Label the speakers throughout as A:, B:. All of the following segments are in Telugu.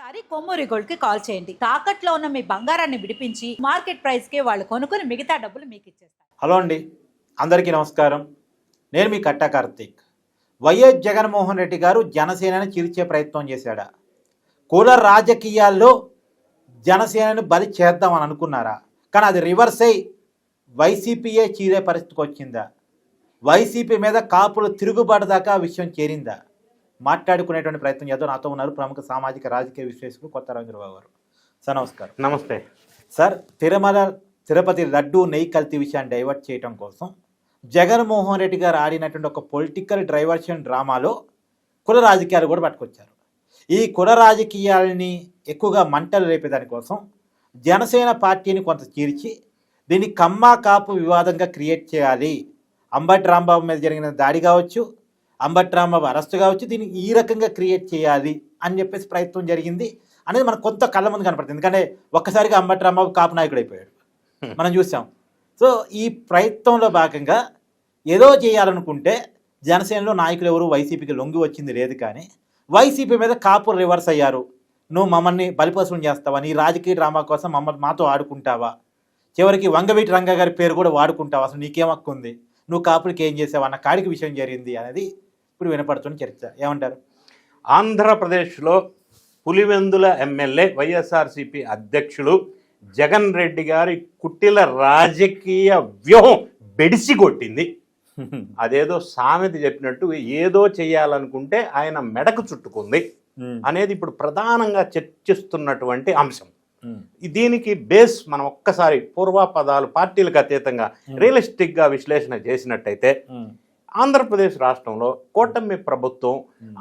A: ఒకసారి కొమ్మూరి గోల్డ్కి కాల్ చేయండి. తాకట్లో ఉన్న మీ బంగారాన్ని విడిపించి మార్కెట్ ప్రైస్కి వాళ్ళు కొనుక్కుని మిగతా డబ్బులు మీకు ఇచ్చేస్తారు.
B: హలో అండి. అందరికీ నమస్కారం. నేను మీ కట్టా కార్తీక్. వైఎస్ జగన్మోహన్ రెడ్డి గారు జనసేనని చీల్చే ప్రయత్నం చేశాడా? కుల రాజకీయాల్లో జనసేనని బలి చేద్దామని అనుకున్నారా? కానీ అది రివర్స్ అయి వైసీపీయే చీరే పరిస్థితికి వచ్చిందా? వైసీపీ మీద కాపులు తిరుగుబాటు దాకా ఆ విషయం చేరిందా? మాట్లాడుకునేటువంటి ప్రయత్నం చేద్దాం. నాతో ఉన్నారు ప్రముఖ సామాజిక రాజకీయ విశ్లేషకులు కొత్త రవీంద్రబాబు గారు. సార్ నమస్కారం.
C: నమస్తే.
B: సార్ తిరుమల తిరుపతి లడ్డు నెయ్యి కల్తీ విషయాన్ని డైవర్ట్ చేయడం కోసం జగన్మోహన్ రెడ్డి గారు ఆడినటువంటి ఒక పొలిటికల్ డైవర్షన్ డ్రామాలో కుల రాజకీయాలు కూడా పట్టుకొచ్చారు. ఈ కుల రాజకీయాలని ఎక్కువగా మంటలు రేపేదాని కోసం జనసేన పార్టీని కొంత చీల్చి దీన్ని కమ్మా కాపు వివాదంగా క్రియేట్ చేయాలి. అంబటి రాంబాబు మీద జరిగిన దాడి కావచ్చు అంబటి రాంబాబు అరెస్ట్ కావచ్చు దీన్ని ఈ రకంగా క్రియేట్ చేయాలి అని చెప్పేసి ప్రయత్నం జరిగింది అనేది మనకు కొంత కళ్ళ ముందు కనపడుతుంది. ఎందుకంటే ఒక్కసారిగా అంబటి రాంబాబు కాపు నాయకుడు అయిపోయాడు. మనం చూసాం. సో ఈ ప్రయత్నంలో భాగంగా ఏదో చేయాలనుకుంటే జనసేనలో నాయకులు ఎవరు? వైసీపీకి లొంగి వచ్చింది లేదు కానీ వైసీపీ మీద కాపు రివర్స్ అయ్యారు. నువ్వు మమ్మల్ని బలిపశువుని చేస్తావా? నీ రాజకీయ డ్రామా కోసం మమ్మల్ని మాతో ఆడుకుంటావా? చివరికి వంగవీటి రంగ గారి పేరు కూడా వాడుకుంటావా? అసలు నీకేం హక్కు ఉంది? నువ్వు కాపులకి ఏం చేసావు? అన్న కాడికి విషయం జరిగింది అనేది ఇప్పుడు వినపడుతున్న చర్చ ఏమంటారు?
C: ఆంధ్రప్రదేశ్లో పులివెందుల ఎమ్మెల్యే వైఎస్ఆర్సిపి అధ్యక్షులు జగన్ రెడ్డి గారి కుట్టిల రాజకీయ వ్యూహం బెడిసి కొట్టింది. అదేదో సామెత చెప్పినట్టు ఏదో చేయాలనుకుంటే ఆయన మెడకు చుట్టుకుంది అనేది ఇప్పుడు ప్రధానంగా చర్చిస్తున్నటువంటి అంశం. దీనికి బేస్ మనం ఒక్కసారి పూర్వాపదాలు పార్టీలకు అతీతంగా రియలిస్టిక్గా విశ్లేషణ చేసినట్టయితే ఆంధ్రప్రదేశ్ రాష్ట్రంలో కూటమి ప్రభుత్వం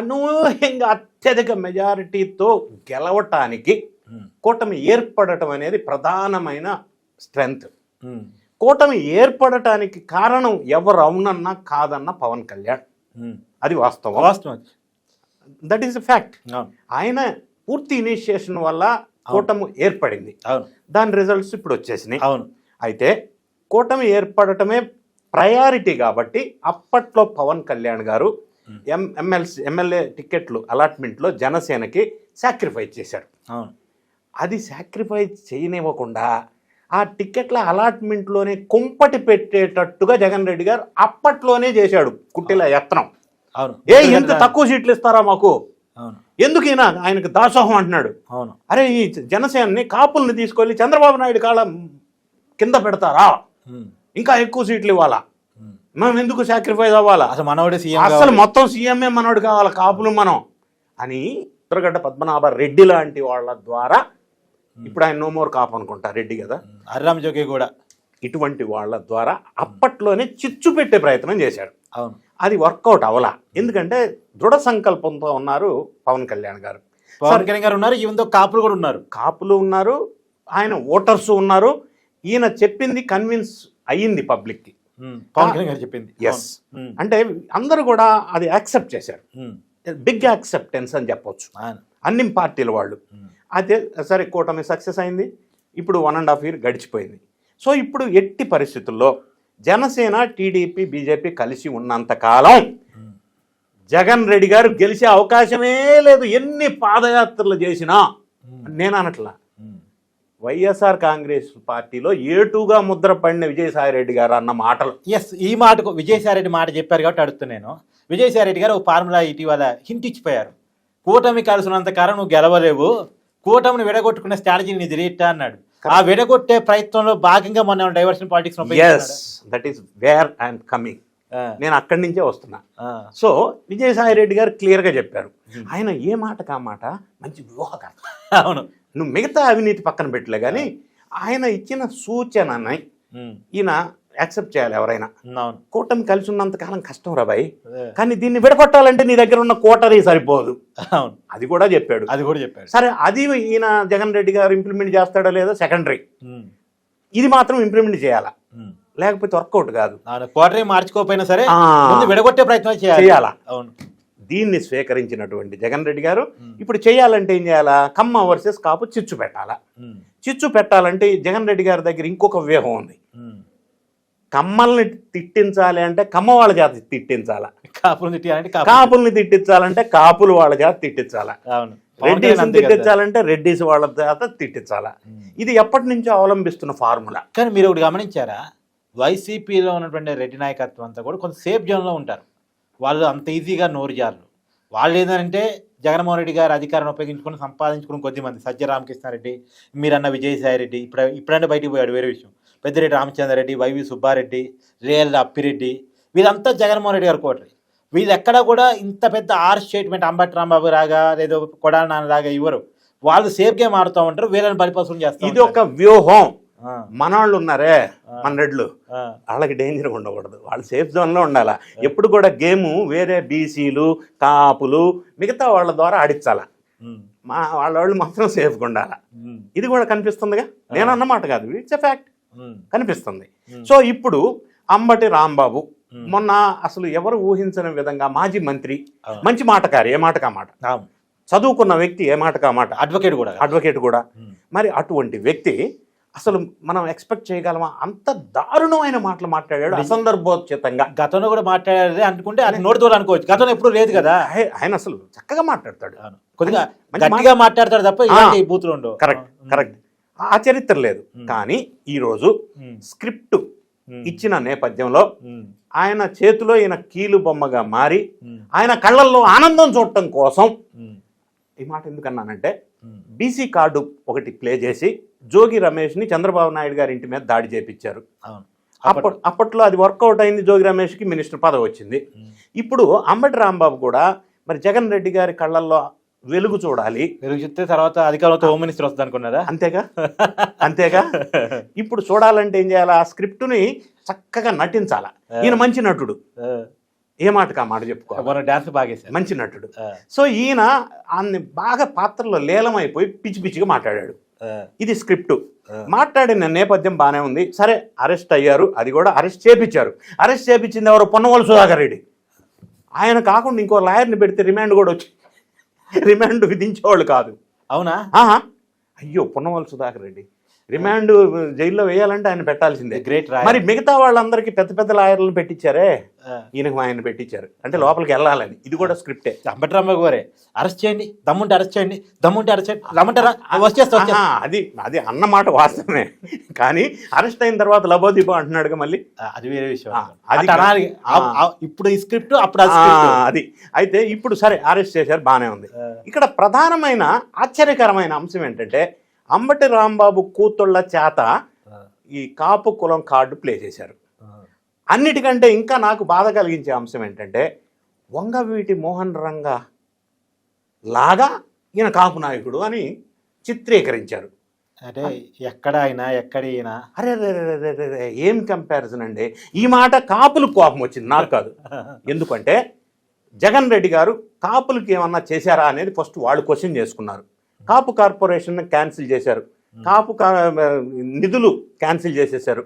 C: అనూహ్యంగా అత్యధిక మెజారిటీతో గెలవటానికి కూటమి ఏర్పడటం అనేది ప్రధానమైన స్ట్రెంగ్త్. కూటమి ఏర్పడటానికి కారణం ఎవరు అవునన్నా కాదన్న పవన్ కళ్యాణ్. అది వాస్తవం.
B: వాస్తవం.
C: దట్ ఈస్ ఫ్యాక్ట్ ఆయన పూర్తి ఇనిషియేషన్ వల్ల కూటమి ఏర్పడింది.
B: అవును.
C: దాని రిజల్ట్స్ ఇప్పుడు వచ్చేసినాయి.
B: అవును.
C: అయితే కూటమి ఏర్పడటమే ప్రయారిటీ కాబట్టి అప్పట్లో పవన్ కళ్యాణ్ గారు ఎం ఎమ్మెల్సీ ఎమ్మెల్యే టికెట్లు అలాట్మెంట్లో జనసేనకి సాక్రిఫైస్ చేశారు అది సాక్రిఫైస్ చేయనివ్వకుండా ఆ టికెట్ల అలాట్మెంట్లోనే కుంపటి పెట్టేటట్టుగా జగన్ రెడ్డి గారు అప్పట్లోనే చేశాడు కుట్టిల యత్నం.
B: అవును.
C: ఏ ఇంత తక్కువ సీట్లు ఇస్తారా మాకు? ఎందుకు ఈయన? ఆయనకు దాసోహం అంటున్నాడు.
B: అవును.
C: అరే ఈ జనసేనని కాపుల్ని తీసుకెళ్ళి చంద్రబాబు నాయుడు కాళ్ళ కింద పెడతారా. ఇంకా ఎక్కువ సీట్లు ఇవ్వాలా?
B: ఉమ్.
C: మనం ఎందుకు సాక్రిఫైస్ అవ్వాలా?
B: అసలు మనోడే సీఎం
C: అసలు మొత్తం సీఎంఏ మనోడు కావాలి? కాపులు మనం. అని ఉత్తరగడ్డ పద్మనాభ రెడ్డి లాంటి వాళ్ళ ద్వారా ఇప్పుడు ఆయన నో మోర్ కాపు అనుకుంటా రెడ్డి కదా?
B: హరిరామ్ జోగి కూడా.
C: ఇటువంటి వాళ్ళ ద్వారా అప్పట్లోనే చిచ్చు పెట్టే ప్రయత్నం చేశాడు.
B: అవును.
C: అది వర్కౌట్ అవలా ఎందుకంటే దృఢ సంకల్పంతో ఉన్నారు పవన్ కళ్యాణ్ గారు.
B: పవన్ కళ్యాణ్ గారు ఉన్నారు ఈవెన్ కాపులు కూడా ఉన్నారు.
C: కాపులు ఉన్నారు ఆయన ఓటర్స్ ఉన్నారు. ఈయన చెప్పింది కన్విన్స్ అయ్యింది పబ్లిక్కి.
B: పవన్ కళ్యాణ్ గారు చెప్పింది
C: ఎస్. అంటే అందరూ కూడా అది యాక్సెప్ట్ చేశారు. బిగ్ యాక్సెప్టెన్స్ అని చెప్పొచ్చు. అన్ని పార్టీల వాళ్ళు. అయితే సరే కూటమి సక్సెస్ అయింది ఇప్పుడు వన్ అండ్ హాఫ్ ఇయర్ గడిచిపోయింది సో ఇప్పుడు ఎట్టి పరిస్థితుల్లో జనసేన టీడీపీ బీజేపీ కలిసి ఉన్నంతకాలం. జగన్ రెడ్డి గారు గెలిచే అవకాశమే లేదు ఎన్ని పాదయాత్రలు చేసినా. నేను అనట్లా. వైఎస్ఆర్ కాంగ్రెస్ పార్టీలో ఏటుగా ముద్ర పడిన విజయసాయి రెడ్డి గారు అన్న మాటలు.
B: ఎస్ ఈ మాటకు విజయసాయి రెడ్డి మాట చెప్పారు కాబట్టి అడుగుతున్నాను విజయసాయి రెడ్డి గారు ఒక ఫార్ములా ఇటీవల హింట్ ఇచ్చిపోయారు. కూటమి కలిసినంత కాలం నువ్వు గెలవలేవు. కూటమిని విడగొట్టుకునే స్ట్రాటజీ నీ తెలియట అన్నాడు. ఆ విడగొట్టే ప్రయత్నంలో భాగంగా మొన్న diversion politics
C: yes that is where I'm coming నేను అక్కడి నుంచే వస్తున్నా. సో విజయసాయి రెడ్డి గారు క్లియర్గా చెప్పారు.
B: Hmm.
C: ఆయన ఏ మాట కా మాట? మంచి వ్యూహకర్త.
B: అవును.
C: నువ్వు మిగతా అవినీతి పక్కన పెట్టలే కానీ ఆయన ఇచ్చిన సూచనని. ఈయన యాక్సెప్ట్ చేయాలి ఎవరైనా.
B: అవును.
C: కూటమి కలిసి ఉన్నంత కాలం కష్టం రా బాయ్.
B: అదే.
C: కానీ దీన్ని విడగొట్టాలంటే నీ దగ్గర ఉన్న కోటరీ సరిపోదు.
B: అవును.
C: అది కూడా చెప్పాడు.
B: అది కూడా చెప్పాడు.
C: సరే అది ఈయన జగన్ రెడ్డి గారు ఇంప్లిమెంట్ చేస్తాడో లేదో సెకండరీ. ఇది మాత్రం ఇంప్లిమెంట్ చేయాలా. లేకపోతే వర్కౌట్ కాదు.
B: క్వార్టరీ మార్చుకోకపోయినా సరే విడగొట్టే ప్రయత్నం చేయాలి.
C: చేయాలా?
B: అవును.
C: దీన్ని స్వీకరించినటువంటి జగన్ రెడ్డి గారు. ఇప్పుడు చేయాలంటే ఏం చేయాలా? కమ్మ వర్సెస్ కాపు చిచ్చు పెట్టాలా. చిచ్చు పెట్టాలంటే జగన్ రెడ్డి గారి దగ్గర ఇంకొక వ్యూహం ఉంది. కమ్మల్ని తిట్టించాలి అంటే కమ్మ వాళ్ళ చేత తిట్టించాలా?
B: కాపులు తిట్టాలంటే కాపు
C: కాపుల్ని తిట్టించాలంటే కాపులు వాళ్ళ చేత తిట్టించాలా?
B: అవును.
C: రెడ్డిస్
B: కదా.
C: తిట్టించాలంటే రెడ్డిస్ వాళ్ళ చేత తిట్టించాలా? ఇది ఎప్పటి నుంచో అవలంబిస్తున్న ఫార్ములా.
B: కానీ మీరు ఒకటి గమనించారా? వైసీపీలో ఉన్నటువంటి రెడ్డి నాయకత్వం అంతా కూడా కొంచెం సేఫ్ జోన్లో ఉంటారు. వాళ్ళు అంత ఈజీగా నోరు జారు వాళ్ళు ఏంటంటే జగన్మోహన్ రెడ్డి గారు అధికారాన్ని ఉపయోగించుకొని సంపాదించుకుని కొద్దిమంది సజ్జ రామకృష్ణారెడ్డి మీరన్న విజయసాయి రెడ్డి ఇప్పుడు ఇప్పుడంటే బయటికి పోయాడు వేరే విషయం. పెద్దిరెడ్డి రామచంద్రారెడ్డి వైవి సుబ్బారెడ్డి రేల్ అప్పిరెడ్డి వీళ్ళంతా జగన్మోహన్ రెడ్డి గారు కోటరి. వీళ్ళు ఎక్కడా కూడా ఇంత పెద్ద ఆర్ స్టేట్మెంట్ అంబటి రాంబాబు రాగా లేదో కొడాల నాన్న రాగా ఇవ్వరు. వాళ్ళు సేఫ్ గేమ్ ఆడుతూ ఉంటారు వీళ్ళని బలిపసులు చేస్తారు
C: ఇది ఒక వ్యూహం. మనవాళ్ళు ఉన్నారే మన రెడ్లు. వాళ్ళకి డేంజర్ ఉండకూడదు. వాళ్ళు సేఫ్ జోన్లో ఉండాలా. ఎప్పుడు కూడా గేము వేరే బీసీలు కాపులు మిగతా వాళ్ళ ద్వారా ఆడించాలా. మా వాళ్ళ వాళ్ళు మాత్రం సేఫ్గా ఉండాలా. ఇది కూడా కనిపిస్తుందిగా? నేను అన్నమాట కాదు. ఇట్స్ ఎ ఫ్యాక్ట్ కనిపిస్తుంది. సో ఇప్పుడు అంబటి రాంబాబు. మొన్న అసలు ఎవరు ఊహించని విధంగా మాజీ మంత్రి. మంచి మాటకారి ఏ మాటకా మాట. చదువుకున్న వ్యక్తి ఏ మాటకా మాట?
B: అడ్వకేట్ కూడా.
C: అడ్వకేట్ కూడా. మరి అటువంటి వ్యక్తి అసలు మనం ఎక్స్పెక్ట్ చేయగలమా? అంత దారుణమైన మాటలు మాట్లాడాడు అసందర్భోచితంగా.
B: గతంలో కూడా మాట్లాడేది అనుకుంటే అది నోటితో అనుకోవచ్చు గతంలో ఎప్పుడు లేదు కదా.
C: ఆయ- ఆయన అసలు చక్కగా మాట్లాడతాడు.
B: కొద్దిగా గట్టిగా మాట్లాడతాడు తప్ప ఇలాంటి బూతులు ఉండవు.
C: Correct correct. ఆ చరిత్ర లేదు. కానీ ఈరోజు స్క్రిప్ట్ ఇచ్చిన నేపథ్యంలో ఆయన చేతిలో ఈయన కీలు బొమ్మగా మారి ఆయన కళ్ళల్లో ఆనందం చూడటం కోసం ఈ మాట ఎందుకన్నానంటే బీసీ కార్డు ఒకటి ప్లే చేసి జోగి రమేష్ని చంద్రబాబు నాయుడు గారి ఇంటి మీద దాడి చేపించారు. అప్పట్ అప్పట్లో అది వర్కౌట్ అయింది జోగి రమేష్కి మినిస్టర్ పదవి వచ్చింది. ఇప్పుడు అంబటి రాంబాబు కూడా మరి జగన్ రెడ్డి గారి కళ్ళల్లో వెలుగు చూడాలి.
B: మీరు చెప్తే తర్వాత అధికారంతో హోమ్ మినిస్టర్ వస్తుంది అనుకున్నారా?
C: అంతేగా? అంతేగా? ఇప్పుడు చూడాలంటే ఏం చేయాలి? ఆ స్క్రిప్ట్ని చక్కగా నటించాల. ఈయన మంచి నటుడు. ఏ మాటకు ఆ మాట చెప్పుకోవాలి?
B: డాన్స్ బాగేశారు.
C: మంచి నటుడు. సో ఈయన అన్ని బాగా పాత్రలో లీలమైపోయి పిచ్చి పిచ్చిగా మాట్లాడాడు. ఇది స్క్రిప్ట్. మాట్లాడిన నేపథ్యం బాగానే ఉంది. సరే అరెస్ట్ అయ్యారు. అది కూడా అరెస్ట్ చేపించారు. అరెస్ట్ చేపించింది ఎవరు పొన్నవోలు సుధాకర్ రెడ్డి. ఆయన కాకుండా ఇంకో లాయర్ని పెడితే రిమాండ్ కూడా వచ్చి రిమాండ్ విధించేవాళ్ళు కాదు.
B: అవునా?
C: అయ్యో పొన్నవోలు సుధాకర్ రెడ్డి. రిమాండ్ జైల్లో వేయాలంటే ఆయన పెట్టాల్సిందే.
B: గ్రేట్
C: మరి మిగతా వాళ్ళందరికీ పెద్ద పెద్ద లాయర్లను పెట్టించారే? ఈయనకు ఆయన పెట్టించారు. అంటే లోపలికి వెళ్ళాలని. ఇది కూడా స్క్రిప్టే.
B: అంబట్రాంబాబు గారే అరెస్ట్ చేయండి దమ్ముంటే అరెస్ట్ చేయండి దమ్ముంటే అరెస్ట్ చేయండి. రమ్మంటారా? వచ్చేస్తా
C: అది అది అన్నమాట వాస్తవమే. కానీ అరెస్ట్ అయిన తర్వాత లబోదీపం అంటున్నాడుగా మళ్ళీ?
B: అది వేరే విషయం.
C: అది
B: ఇప్పుడు ఈ స్క్రిప్ట్ అప్పుడు
C: అది. అయితే ఇప్పుడు సరే అరెస్ట్ చేశారు బాగానే ఉంది. ఇక్కడ ప్రధానమైన ఆశ్చర్యకరమైన అంశం ఏంటంటే అంబటి రాంబాబు కూతుళ్ళ చేత ఈ కాపు కులం కార్డు ప్లే చేశారు. అన్నిటికంటే ఇంకా నాకు బాధ కలిగించే అంశం ఏంటంటే వంగవీటి మోహన్ రంగ లాగా ఈయన కాపు నాయకుడు అని చిత్రీకరించారు.
B: అంటే ఎక్కడ అయినా ఎక్కడ అయినా
C: అరే రే రే రే రే రే, ఏం కంపారిజన్ అండి? ఈ మాట కాపులు కోపం వచ్చింది నాకు కాదు. ఎందుకంటే జగన్ రెడ్డి గారు కాపులకి ఏమన్నా చేశారా అనేది ఫస్ట్ వాళ్ళు క్వశ్చన్ చేసుకున్నారు. కాపు కార్పొరేషన్ క్యాన్సిల్ చేశారు. కాపు కా- నిధులు క్యాన్సిల్ చేసేశారు.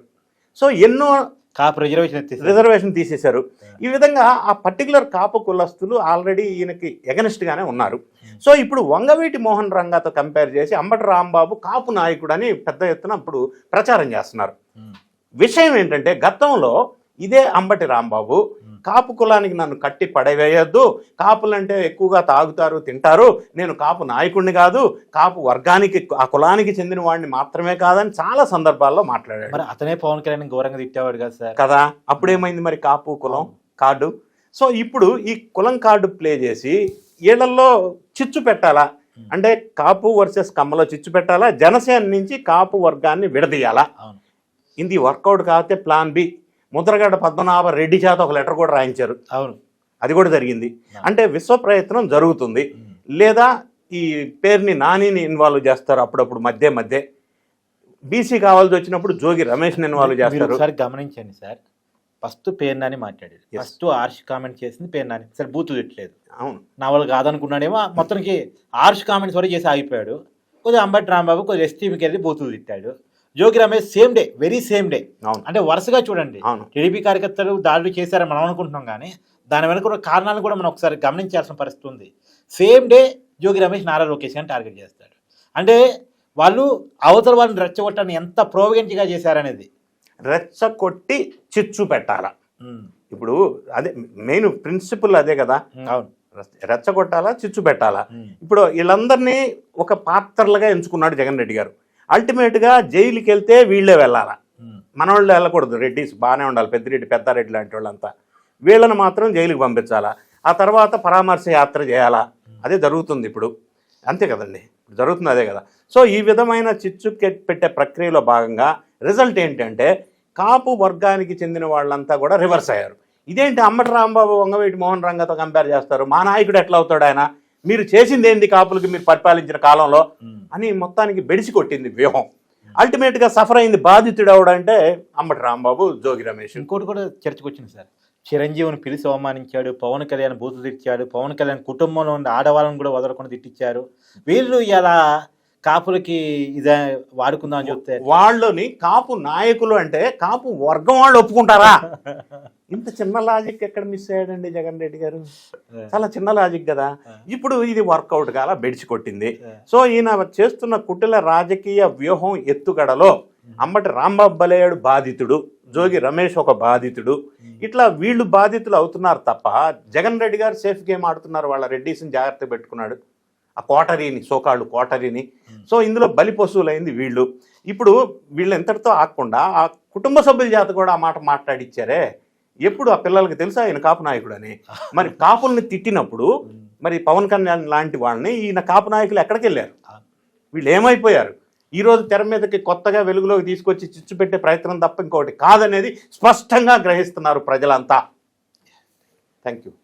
C: సో ఎన్నో
B: కాపు రిజర్వేషన్
C: రిజర్వేషన్ తీసేశారు. ఈ విధంగా ఆ పర్టికులర్ కాపు కులస్తులు ఆల్రెడీ ఈయనకి against గానే ఉన్నారు. సో ఇప్పుడు వంగవీటి మోహన్ రంగాతో కంపేర్ చేసి అంబటి రాంబాబు కాపు నాయకుడు అని పెద్ద ఎత్తున ఇప్పుడు ప్రచారం చేస్తున్నారు. విషయం ఏంటంటే గతంలో ఇదే అంబటి రాంబాబు కాపు కులానికి నన్ను కట్టి పడవేయొద్దు. కాపులంటే ఎక్కువగా తాగుతారు తింటారు. నేను కాపు నాయకుడిని కాదు. కాపు వర్గానికి ఆ కులానికి చెందిన వాడిని మాత్రమే కాదని చాలా సందర్భాల్లో మాట్లాడాడు.
B: మరి అతనే పవన్ కళ్యాణ్ ఘోరంగా తిట్టేవాడు కదా సార్.
C: కదా? అప్పుడేమైంది మరి కాపు కులం కార్డు? సో ఇప్పుడు ఈ కులం కార్డు ప్లే చేసి వీళ్ళల్లో చిచ్చు పెట్టాలా? అంటే కాపు వర్సెస్ కమ్మలో చిచ్చు పెట్టాలా? జనసేన నుంచి కాపు వర్గాన్ని విడదీయాలా? ఇది వర్కౌట్ కాకపోతే ప్లాన్ బి. ముద్రగడ్డ పద్మనాభ రెడ్డి చేత ఒక లెటర్ కూడా రాయించారు.
B: అవును.
C: అది కూడా జరిగింది. అంటే విశ్వ ప్రయత్నం జరుగుతుంది. లేదా ఈ పేరుని నానిని ఇన్వాల్వ్ చేస్తారు అప్పుడప్పుడు మధ్య మధ్య. బీసీ కావాల్సి వచ్చినప్పుడు జోగి రమేష్ని ఇన్వాల్వ్ చేస్తారు.
B: ఒకసారి గమనించండి సార్. ఫస్ట్ పేరు నాని మాట్లాడాడు. ఫస్ట్ ఆర్ష్ కామెంట్ చేసింది పేరు నాని. సరే బూతు తిట్టలేదు.
C: అవును.
B: నా వాళ్ళు కాదనుకున్నాడేమో మొత్తానికి ఆర్ష్ కామెంట్స్ వరకు చేసి ఆగిపోయాడు. కొద్దిగా అంబటి రాంబాబు కొద్దిగా ఎస్టీవీకి వెళ్ళి బూతులు తిట్టాడు. Jogi Ramesh same day very same day అంటే వరుసగా చూడండి. టీడీపీ కార్యకర్తలు దాడులు చేశారని మనం అనుకుంటున్నాం కానీ దాని వెనుక ఉన్న కారణాలు కూడా మనం ఒకసారి గమనించాల్సిన పరిస్థితి ఉంది. సేమ్ డే జోగి రమేష్ నారా లోకేష్ అని టార్గెట్ చేస్తాడు. అంటే వాళ్ళు అవతల వాళ్ళని రెచ్చగొట్టని ఎంత ప్రోవగెంట్గా చేశారనేది.
C: రెచ్చగొట్టి చిచ్చు పెట్టాల. ఇప్పుడు అదే మెయిన్ ప్రిన్సిపల్ అదే కదా.
B: అవును.
C: రెచ్చగొట్టాలా చిచ్చు పెట్టాలా. ఇప్పుడు వీళ్ళందరినీ ఒక పాత్రలుగా ఎంచుకున్నాడు జగన్ రెడ్డి గారు. అల్టిమేట్గా జైలుకి వెళ్తే వీళ్ళే వెళ్ళాలా?
B: ఉమ్.
C: మన వాళ్ళు వెళ్ళకూడదు. రెడ్డిస్ బాగానే ఉండాలి. పెద్దిరెడ్డి పెద్దారెడ్డి లాంటి వాళ్ళంతా. వీళ్ళని మాత్రం జైలుకి పంపించాలా? ఆ తర్వాత పరామర్శ యాత్ర చేయాలా? అదే జరుగుతుంది ఇప్పుడు. అంతే కదండి. ఇప్పుడు జరుగుతుంది అదే కదా. సో ఈ విధమైన చిచ్చు పెట్టే ప్రక్రియలో భాగంగా రిజల్ట్ ఏంటంటే కాపు వర్గానికి చెందిన వాళ్ళంతా కూడా రివర్స్ అయ్యారు. ఇదేంటి అమ్మటి రాంబాబు వంగవీటి మోహన్ రంగతో కంపేర్ చేస్తారు? మా నాయకుడు ఎట్లా అవుతాడు ఆయన? మీరు చేసింది ఏంది కాపులకి మీరు పరిపాలించిన కాలంలో. అని మొత్తానికి బెడిసి కొట్టింది వ్యూహం. అల్టిమేట్గా సఫర్ అయింది బాధితుడు ఎవడంటే అమ్మటి రాంబాబు జోగి రమేష్.
B: ఇంకోటి కూడా చర్చకు వచ్చింది సార్. చిరంజీవిని పిలిచి అవమానించాడు పవన్ కళ్యాణ్ బూతు తిట్టాడు పవన్ కళ్యాణ్ కుటుంబంలో ఉన్న ఆడవాళ్ళని కూడా వదలకుండా తిట్టించారు. వీళ్ళు ఇలా కాపులకి ఇదే వాడుకుందాం అని చెప్తే
C: వాళ్ళని కాపు నాయకులు అంటే కాపు వర్గం వాళ్ళు ఒప్పుకుంటారా? ఇంత చిన్న లాజిక్ ఎక్కడ మిస్ అయ్యాడండి జగన్ రెడ్డి గారు? చాలా చిన్న లాజిక్ కదా. ఇప్పుడు ఇది వర్కౌట్ కాల బెడిచి కొట్టింది. సో ఈయన చేస్తున్న కుటిల రాజకీయ వ్యూహం ఎత్తుగడలో అంబటి రాంబాబు బలేయుడు బాధితుడు జోగి రమేష్ ఒక బాధితుడు. ఇట్లా వీళ్ళు బాధితులు అవుతున్నారు తప్ప జగన్ రెడ్డి గారు సేఫ్ గేమ్ ఆడుతున్నారు వాళ్ళ రెడ్డిస్ని జాగ్రత్త పెట్టుకున్నాడు. ఆ కోటరీని సోకాళ్ళు కోటరీని. సో ఇందులో బలి పశువులైంది వీళ్ళు. ఇప్పుడు వీళ్ళు ఎంతటితో ఆగకుండా ఆ కుటుంబ సభ్యుల చేత కూడా ఆ మాట మాట్లాడిచ్చారే. ఎప్పుడు ఆ పిల్లలకి తెలుసా? ఆయన కాపు నాయకుడు అని మరి కాపుల్ని తిట్టినప్పుడు మరి పవన్ కళ్యాణ్ లాంటి వాళ్ళని ఈయన కాపు నాయకులు ఎక్కడికి వెళ్ళారు వీళ్ళు ఏమైపోయారు? ఈ రోజు తెర మీదకి కొత్తగా వెలుగులోకి తీసుకొచ్చి చిచ్చు పెట్టే ప్రయత్నం తప్ప ఇంకోటి కాదనేది స్పష్టంగా గ్రహిస్తున్నారు ప్రజలంతా. Thank you